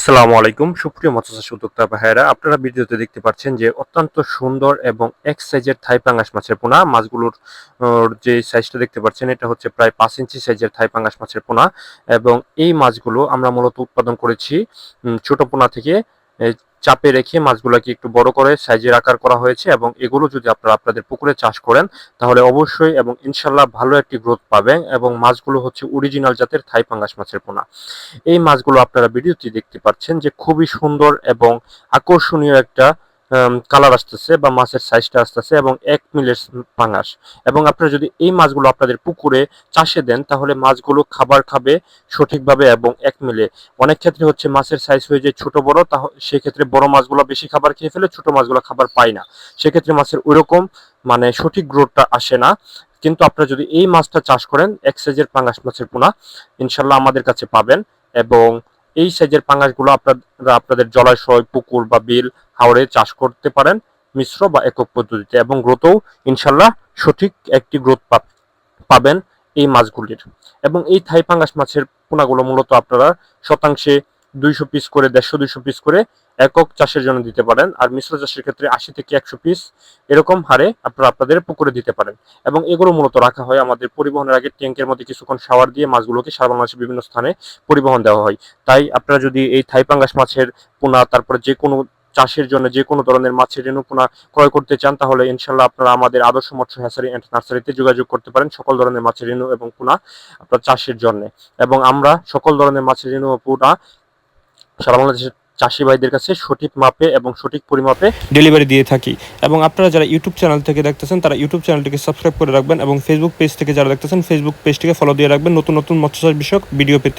আসসালামু আলাইকুম। সুপ্রিয় মৎস্য উদ্যোক্তা ভাইয়েরা, আপনারা ভিডিওতে দেখতে পাচ্ছেন যে অত্যন্ত সুন্দর এবং এক সাইজের থাই পাঙ্গাস মাছের পোনা। মাছগুলোর যে সাইজটা দেখতে পাচ্ছেন, এটা হচ্ছে প্রায় পাঁচ ইঞ্চি সাইজের থাই পাঙ্গাস মাছের পোনা। এবং এই মাছগুলো আমরা মূলত উৎপাদন করেছি ছোট পোনা থেকে চাপে রেখে মাছগুলোকে একটু বড় করে সাইজের আকার করা হয়েছে এবং এগুলো যদি আপনারা আপনাদের পুকুরে চাষ করেন, তাহলে অবশ্যই এবং ইনশাল্লাহ ভালো একটি গ্রোথ পাবেন এবং মাছগুলো হচ্ছে অরিজিনাল জাতের থাই পাঙ্গাস মাছের পোনা। এই মাছগুলো আপনারা ভিডিওতে দেখতে পাচ্ছেন যে খুবই সুন্দর এবং আকর্ষণীয় একটা কালার আসতেছে বা মাছের সাইজটা আসতেছে এবং এক মিলের পাঙাশ। এবং আপনারা যদি এই মাছগুলো আপনাদের পুকুরে চাষে দেন, তাহলে মাছগুলো খাবার খাবে সঠিকভাবে এবং এক মিলে অনেক ক্ষেত্রে হচ্ছে মাছের সাইজ হয়ে যায় ছোট বড় তা সেক্ষেত্রে বড় মাছগুলো বেশি খাবার খেয়ে ফেলে, ছোট মাছগুলো খাবার পায় না। সেক্ষেত্রে মাছের ওইরকম মানে সঠিক গ্রোথটা আসে না। কিন্তু আপনারা যদি এই মাছটা চাষ করেন, এক সাইজের পাঙ্গাস মাছের পোনা, ইনশাল্লাহ আমাদের কাছে পাবেন এবং এই সাইজের পাঙ্গাসগুলো আপনারা আপনাদের জলাশয়, পুকুর বা বিল হাওড়ে চাষ করতে পারেন মিশ্র বা একক পদ্ধতিতে এবং গ্রোথও ইনশাল্লাহ সঠিক একটি গ্রোথ পাবেন এই মাছগুলির। এবং এই থাই পাঙ্গাস মাছের পোনাগুলো মূলত আপনারা শতাংশে দুইশো পিস করে, দেড়শো, দুইশো পিস করে একক চাষের জন্য দিতে পারেন। আর মিশ্র চাষের ক্ষেত্রে আশি থেকে একশো পিস এরকম হারে আপনারা আপনাদের পুকুরে দিতে পারেন। এবং এগুলো মূলত রাখা হয় আমাদের পরিবহনের আগে ট্যাঙ্কের মধ্যে কিছুক্ষণ শাওয়ার দিয়ে মাছগুলোকে সারা বাংলাদেশের বিভিন্ন স্থানে পরিবহন দেওয়া হয়। তাই আপনারা যদি এই থাইপাঙ্গাস মাছের পোনা, তারপরে যে কোনো চাষের জন্য যে কোনো ধরনের মাছের রেণু পোনা ক্রয় করতে চান, তাহলে ইনশাল্লাহ আপনারা আমাদের আদর্শ মৎস্য হ্যাসারি অ্যান্ড নার্সারিতে যোগাযোগ করতে পারেন সকল ধরনের মাছের রেণু এবং পোনা আপনার চাষের জন্য। এবং আমরা সকল ধরনের মাছের রেণু ও পোনা সারা বাংলাদেশের চাষি ভাইদের কাছে সঠিক মাপে এবং সঠিক পরিমাপে ডেলিভারি দিয়ে থাকি। এবং আপনারা যারা ইউটিউব চ্যানেল থেকে দেখতেছেন, তারা ইউটিউব চ্যানেলটিকে সাবস্ক্রাইব করে রাখবেন এবং ফেসবুক পেজ থেকে যারা দেখতেছেন ফেসবুক পেজটিকে ফলো দিয়ে রাখবেন নতুন নতুন মৎস্য বিষয়ক ভিডিও পেতে।